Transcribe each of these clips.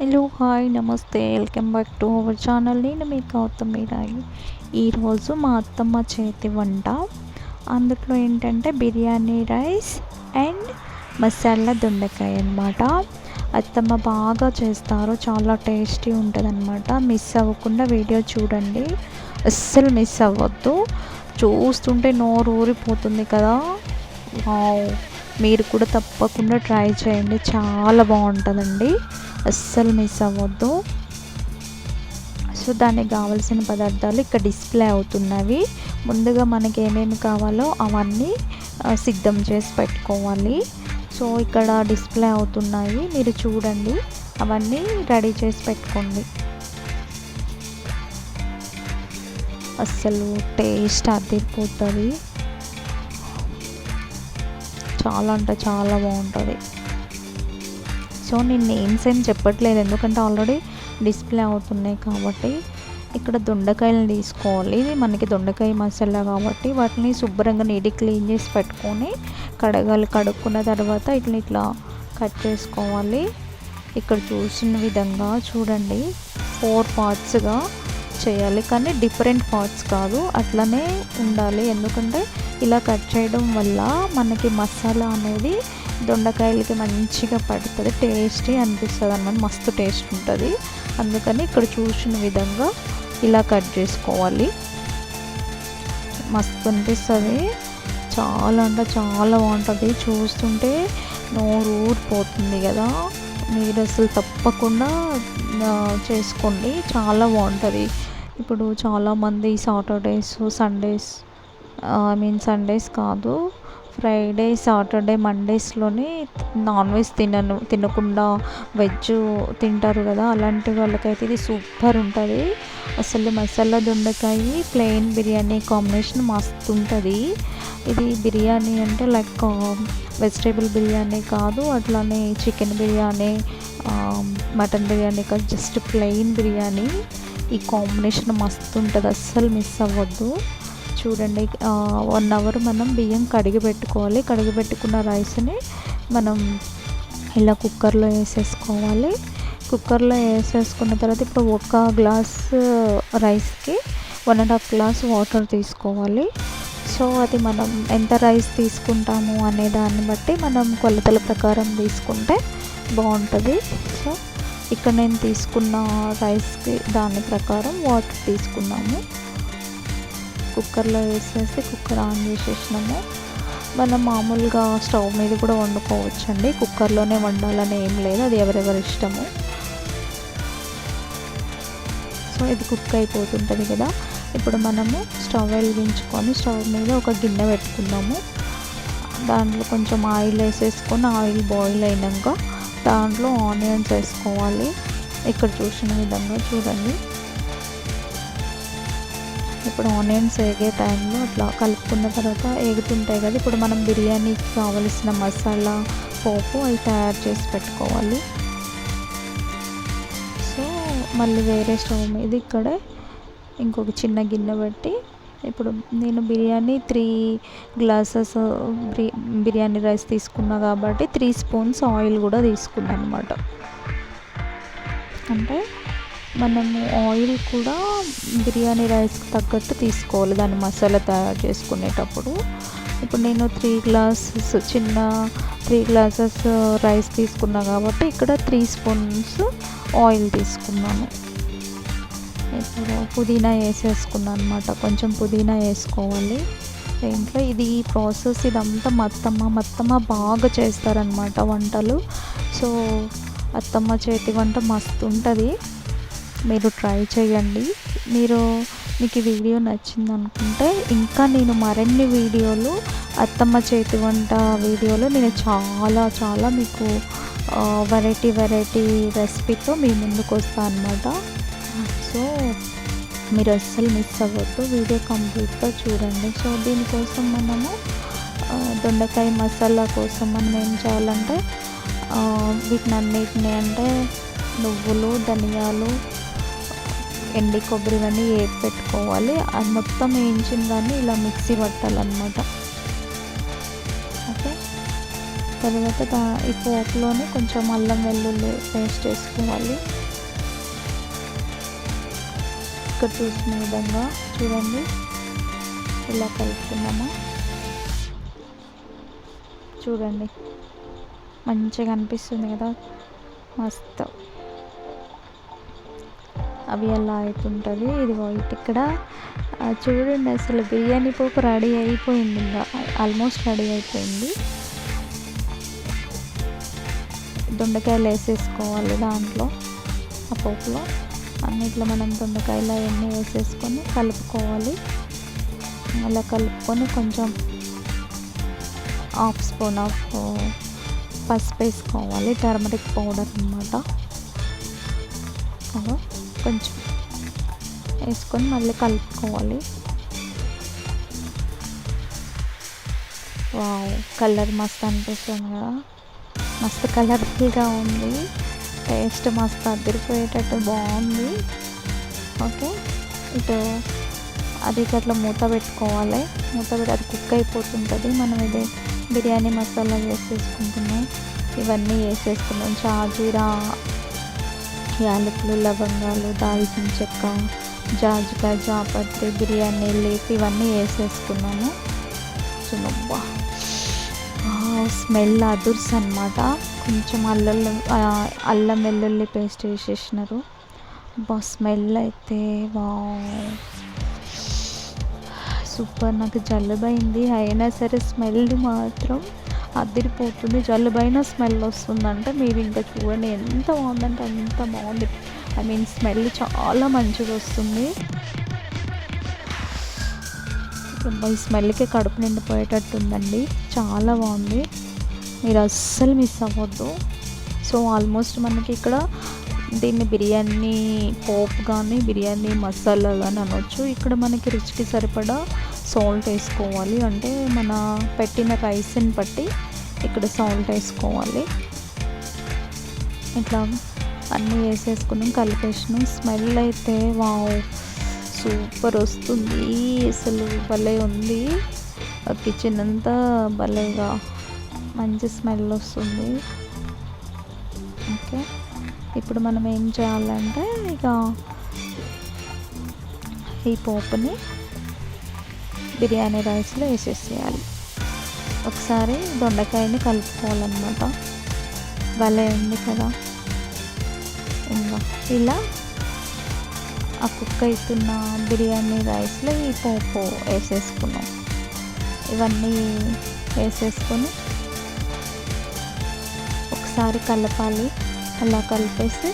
Hello hi నమస్తే welcome back to our channel నేను మీ గౌతమ్ రాయి ఈరోజు మా అత్తమ్మ చేతి వంట. అందులో ఏంటంటే బిర్యానీ రైస్ అండ్ మసాలా దొండకాయ అనమాట అత్తమ్మ బాగా చేస్తారు చాలా టేస్టీ ఉంటుంది అనమాట మిస్ అవ్వకుండా వీడియో చూడండి. అస్సలు మిస్ అవ్వద్దు. చూస్తుంటే నోరు ఊరిపోతుంది కదా. వావ్ మీరు కూడా తప్పకుండా ట్రై చేయండి చాలా బాగుంటుందండి. అస్సలు మిస్ అవ్వద్దు. సో దానికి కావాల్సిన పదార్థాలు ఇక్కడ డిస్ప్లే అవుతున్నవి. ముందుగా మనకి ఏమేమి కావాలో అవన్నీ సిద్ధం చేసి పెట్టుకోవాలి. సో ఇక్కడ డిస్ప్లే అవుతున్నాయి. మీరు చూడండి. అవన్నీ రెడీ చేసి పెట్టుకోండి. అస్సలు టేస్ట్ అదిరిపోతుంది. చాలా అంటే చాలా బాగుంటుంది. సో నేను నేమ్స్ ఏం చెప్పట్లేదు. ఎందుకంటే ఆల్రెడీ డిస్ప్లే అవుతున్నాయి కాబట్టి ఇక్కడ దొండకాయలు తీసుకోవాలి. ఇది మనకి దొండకాయ మసాలా కాబట్టి వాటిని శుభ్రంగా నీటి క్లీన్ చేసి పెట్టుకొని కడగాలి. కడుక్కున్న తర్వాత ఇట్లా ఇట్లా కట్ చేసుకోవాలి. ఇక్కడ చూసిన విధంగా చూడండి. ఫోర్ పార్ట్స్గా చేయాలి. కానీ డిఫరెంట్ పార్ట్స్ కాదు. అట్లనే ఉండాలి. ఎందుకంటే ఇలా కట్ చేయడం వల్ల మనకి మసాలా అనేది దొండకాయలకి మంచిగా పడుతుంది. టేస్టీ అనిపిస్తుంది అన్నమాట. మస్తు టేస్ట్ ఉంటుంది. అందుకని ఇక్కడ చూసిన విధంగా ఇలా కట్ చేసుకోవాలి. మస్తు అనిపిస్తుంది. చాలా అంటే చాలా బాగుంటుంది. చూస్తుంటే నోరు ఊరిపోతుంది కదా. మీరు అసలు తప్పకుండా చేసుకోండి. చాలా బాగుంటుంది. ఇప్పుడు చాలామంది Saturdays Sundays I mean Sundays కాదు. ఫ్రైడే సాటర్డే మండేస్లోనే నాన్ వెజ్ తినను తినకుండా వెజ్ తింటారు కదా. అలాంటి వాళ్ళకైతే ఇది సూపర్ ఉంటుంది. అసలు మసాలా దొండకాయ ప్లెయిన్ బిర్యానీ కాంబినేషన్ మస్తు ఉంటుంది. ఇది బిర్యానీ అంటే లైక్ వెజిటేబుల్ బిర్యానీ కాదు అట్లానే చికెన్ బిర్యానీ మటన్ బిర్యానీ కాదు జస్ట్ ప్లెయిన్ బిర్యానీ. ఈ కాంబినేషన్ మస్తు ఉంటుంది అస్సలు మిస్ అవ్వద్దు. చూడండి వన్ అవర్ మనం బియ్యం కడిగి పెట్టుకోవాలి. కడిగి పెట్టుకున్న రైస్ని మనం ఇలా కుక్కర్లో వేసేసుకోవాలి. కుక్కర్లో వేసేసుకున్న తర్వాత ఇప్పుడు ఒక గ్లాస్ రైస్కి one and half glass water తీసుకోవాలి. సో అది మనం ఎంత రైస్ తీసుకుంటాము అనే దాన్ని బట్టి మనం కొలతల ప్రకారం తీసుకుంటే బాగుంటుంది. సో ఇక్కడ నేను తీసుకున్న రైస్కి దాని ప్రకారం వాటర్ తీసుకున్నాము. కుక్కర్లో వేసేసి కుక్కర్ ఆన్ చేసేసినాము. మనం మామూలుగా స్టవ్ మీద కూడా వండుకోవచ్చండి. కుక్కర్లోనే వండాలని ఏం లేదు. అది ఎవరెవరి ఇష్టము. సో ఇది కుక్ అయిపోతుంటుంది కదా. ఇప్పుడు మనము స్టవ్ వెలిగించుకొని స్టవ్ మీద ఒక గిన్నె పెట్టుకున్నాము దాంట్లో కొంచెం ఆయిల్ వేసేసుకొని ఆయిల్ బాయిల్ అయినాక దాంట్లో ఆనియన్స్ వేసుకోవాలి. ఇక్కడ చూసిన విధంగా చూడండి. ఇప్పుడు ఆనియన్స్ వేగే టైంలో అట్లా కలుపుకున్న తర్వాత వేగుతుంటాయి కదా ఇప్పుడు మనం బిర్యానీకి కావలసిన మసాలా పోపు అవి తయారు చేసి పెట్టుకోవాలి. సో మళ్ళీ వేరే స్టవ్ మీద ఇక్కడే ఇంకొక చిన్న గిన్నె పెట్టి ఇప్పుడు నేను biryani three glasses biryani rice తీసుకున్నా కాబట్టి త్రీ స్పూన్స్ ఆయిల్ కూడా తీసుకున్నాను అనమాట అంటే మనము ఆయిల్ కూడా బిర్యానీ రైస్కి తగ్గట్టు తీసుకోవాలి దాన్ని మసాలా తయారు చేసుకునేటప్పుడు. ఇప్పుడు నేను త్రీ గ్లాసెస్ చిన్న త్రీ గ్లాసెస్ రైస్ తీసుకున్నా కాబట్టి ఇక్కడ త్రీ స్పూన్స్ ఆయిల్ తీసుకున్నాను. ఇప్పుడు పుదీనా వేసేసుకున్నాను అనమాట కొంచెం పుదీనా వేసుకోవాలి. దీంట్లో ఇది ప్రాసెస్ ఇదంతా మత్తమ్మ మత్తమ్మ బాగా చేస్తారనమాట వంటలు. సో అత్తమ్మ చేతి వంట మస్తు ఉంటుంది. మీరు ట్రై చేయండి. మీరు మీకు ఈ వీడియో నచ్చింది అనుకుంటే ఇంకా నేను మరిన్ని వీడియోలు అత్తమ్మ చేతి వంట వీడియోలు నేను చాలా చాలా మీకు వెరైటీ వెరైటీ రెసిపీతో మీ ముందుకు వస్తాను అనమాట సో మీరు అస్సలు మిస్ అవ్వద్దు. వీడియో కంప్లీట్గా చూడండి. సో దీనికోసం మనము దొండకాయ మసాలా కోసం మనం ఏం చేయాలంటే వీటిని అన్నిటిని అంటే నువ్వులు ధనియాలు ఎండి కొబ్బరి ఇవన్నీ వేసి పెట్టుకోవాలి. అది మొత్తం వేయించిన దాన్ని ఇలా మిక్సీ పట్టాలన్నమాట. ఓకే? తర్వాత దా ఈ పోపులోనే కొంచెం అల్లం వెల్లుల్లి పేస్ట్ వేసుకోవాలి. ఇక్కడ చూసిన విధంగా చూడండి. ఇలా కలుపుకున్నాము చూడండి. మంచిగా అనిపిస్తుంది కదా? మస్తు. అవి అలా అవుతుంటుంది? ఇది వైట్ ఇక్కడ చూడండి అసలు బిర్యానీ పోపు రెడీ అయిపోయింది ఇంకా. ఆల్మోస్ట్ రెడీ అయిపోయింది. దొండకాయలు వేసేసుకోవాలి దాంట్లో ఆ పోపులో. అన్నిట్లో మనం దొండకాయలు అవన్నీ వేసేసుకొని కలుపుకోవాలి. అలా కలుపుకొని కొంచెం హాఫ్ స్పూన్ ఆఫ్ పసుపు వేసుకోవాలి. టర్మరిక్ పౌడర్ అనమాట కొంచెం వేసుకొని మళ్ళీ కలుపుకోవాలి. వావ్ కలర్ మస్తు అనిపిస్తుంది కదా. మస్తు కలర్ఫుల్గా ఉంది. టేస్ట్ మస్తు అదిరిపోయేటట్టు బాగుంది. ఓకే ఇటు అది అట్లా మూత పెట్టుకోవాలి. మూత పెట్టి అది కుక్ అయిపోతుంటుంది. మనం ఇది బిర్యానీ మసాలా వేసేసుకుంటున్నాం ఇవన్నీ వేసేసుకున్నాం జాజీరా యాలకులు లవంగాలు దాల్చిన చెక్క జాజికాయ జాపత్రి బిర్యానీ లీఫ్ ఇవన్నీ వేసేసుకున్నాను చూడబ్బా స్మెల్ అదుర్స్ అనమాట కొంచెం అల్లం అల్లం వెల్లుల్లి పేస్ట్ వేసేసినారు. బా స్మెల్ అయితే వా సూపర్ నాకు జలుబైంది. అయినా సరే స్మెల్ మాత్రం అదిరిపోతుంది. జలుబైన స్మెల్ వస్తుందంటే. మీరు ఇంకా చూడండి ఎంత బాగుందంటే అంత బాగుంది. ఐ మీన్ స్మెల్ చాలా మంచిగా వస్తుంది. ఈ స్మెల్కి కడుపు నిండిపోయేటట్టు ఉందండి చాలా బాగుంది. మీరు అస్సలు మిస్ అవ్వద్దు. సో ఆల్మోస్ట్ మనకి ఇక్కడ దీన్ని బిర్యానీ పోప్ కానీ బిర్యానీ మసాలా కానీ అనొచ్చు. ఇక్కడ మనకి రుచికి సరిపడా సాల్ట్ వేసుకోవాలి. అంటే మన పెట్టిన రైస్ని బట్టి ఇక్కడ సాల్ట్ వేసుకోవాలి. ఇట్లా అన్నీ వేసేసుకున్నాం. కలిపేసినాం. స్మెల్ అయితే వావ్! సూపర్ వస్తుంది. అసలు భలే ఉంది. కిచెన్ అంతా భలేగా మంచి స్మెల్ వస్తుంది. ఓకే. ఇప్పుడు మనం ఏం చేయాలంటే ఇక ఈ పోపుని బిర్యానీ రైస్లో వేసేసేయాలి. ఒకసారి దొండకాయని కలుపుకోవాలన్నమాట. భలే ఉంది కదా. ఇంకా ఇలా ఆ కుక్ అవుతున్న బిర్యానీ రైస్లో ఈ పోపు వేసేసుకున్నాం. ఇవన్నీ వేసేసుకొని ఒకసారి కలపాలి. అలా కలిపేసి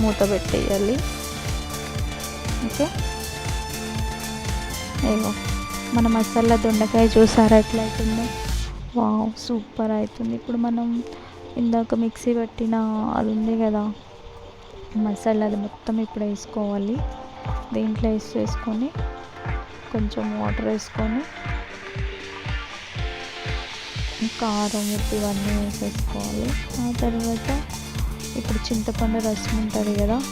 మూత పెట్టేయాలి. ఓకే? ఏవో మన మసాలా దొండకాయ చూసారా ఎట్లయితుందో? వావ్ సూపర్ అవుతుంది ఇప్పుడు మనం ఇందాక మిక్సీ పెట్టిన అది ఉంది కదా మసాలా అది మొత్తం ఇప్పుడు వేసుకోవాలి. దీంట్లో వేసేసుకొని కొంచెం వాటర్ వేసుకొని కారం ఉప్పు ఇవన్నీ వేసేసుకోవాలి. ఆ తర్వాత ఇప్పుడు చింతపండు రసం ఉంటుంది కదా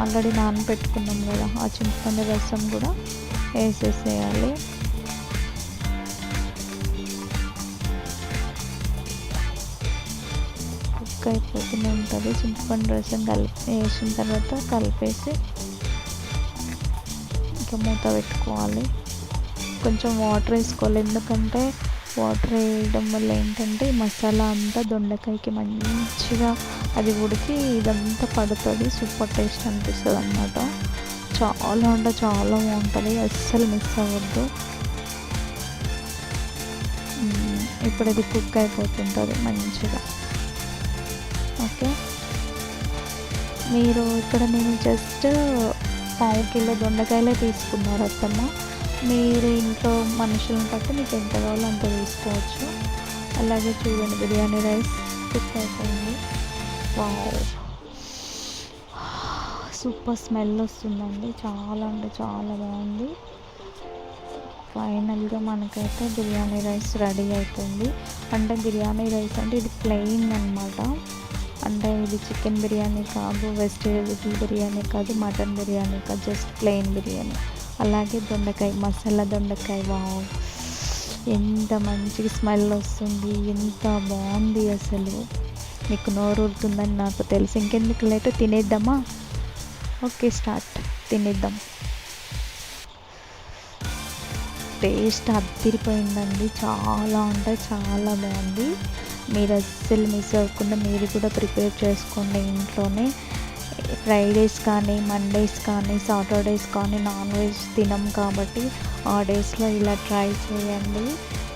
ఆల్రెడీ నానబెట్టుకున్నాం కదా ఆ చింతపండు రసం కూడా వేసేసేయాలి. కుక్ అయిపోతూనే ఉంటుంది. చింతపండు రసం కలిపి వేసిన తర్వాత కలిపేసి ఇంకా మూత పెట్టుకోవాలి. కొంచెం వాటర్ వేసుకోవాలి. ఎందుకంటే వాటర్ వేయడం వల్ల ఏంటంటే మసాలా అంతా దొండకాయకి మంచిగా అది ఉడికి ఇదంతా పడుతుంది. సూపర్ టేస్ట్ అనిపిస్తుంది అన్నమాట చాలా అంటే చాలా బాగుంటుంది. అస్సలు మిస్ అవ్వద్దు. ఇప్పుడు అది కుక్ అయిపోతుంటుంది మంచిగా. ఓకే. మీరు ఇక్కడ నేను జస్ట్ పావు కిలో దొండకాయలే తీసుకున్నారు అత్తమ్మ మీరు ఇంట్లో మనుషులను బట్టి మీకు ఎంత కావాలో అంత తీసుకోవచ్చు అలాగే చూడండి బిర్యానీ రైస్ కుక్ అయిపోయింది. వావ్. సూపర్ స్మెల్ వస్తుందండి. చాలా అంటే చాలా బాగుంది. ఫైనల్గా మనకైతే బిర్యానీ రైస్ రెడీ అవుతుంది అంటే బిర్యానీ రైస్ అంటే ఇది ప్లెయిన్ అనమాట అంటే ఇది చికెన్ బిర్యానీ కాదు వెజిటేబుల్ బిర్యానీ కాదు మటన్ బిర్యానీ కాదు జస్ట్ ప్లెయిన్ బిర్యానీ. అలాగే దొండకాయ మసాలా దొండకాయ వావ్. ఎంత మంచి స్మెల్ వస్తుంది ఎంత బాగుంది అసలు. మీకు నోరు ఊరుతుందని నాకు తెలుసు. ఇంకెందుకు లేట్? తినేద్దామా? Okay start. తినేద్దాం. టేస్ట్ అద్దరిపోయిందండి. చాలా అంటే చాలా బాగుంది. మీరు అస్సలు మిస్ అవ్వకుండా మీరు కూడా ప్రిపేర్ చేసుకోండి ఇంట్లోనే. ఫ్రైడేస్ కానీ మండేస్ కానీ సాటర్డేస్ కానీ నాన్ వెజ్ తినం కాబట్టి ఆ డేస్లో ఇలా ట్రై చేయండి.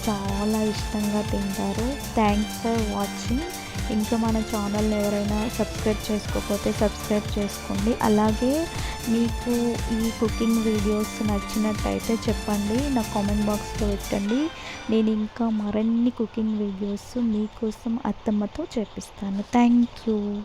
చాలా ఇష్టంగా తింటారు. థ్యాంక్స్ ఫర్ వాచింగ్ ఇంకా మన ఛానల్ని ఎవరైనా సబ్స్క్రైబ్ చేసుకోకపోతే సబ్స్క్రైబ్ చేసుకోండి. అలాగే మీకు ఈ కుకింగ్ వీడియోస్ నచ్చినట్టయితే చెప్పండి. నా కామెంట్ బాక్స్లో పెట్టండి. నేను ఇంకా మరిన్ని కుకింగ్ వీడియోస్ మీకోసం అత్తమ్మతో చేపిస్తాను. Thank you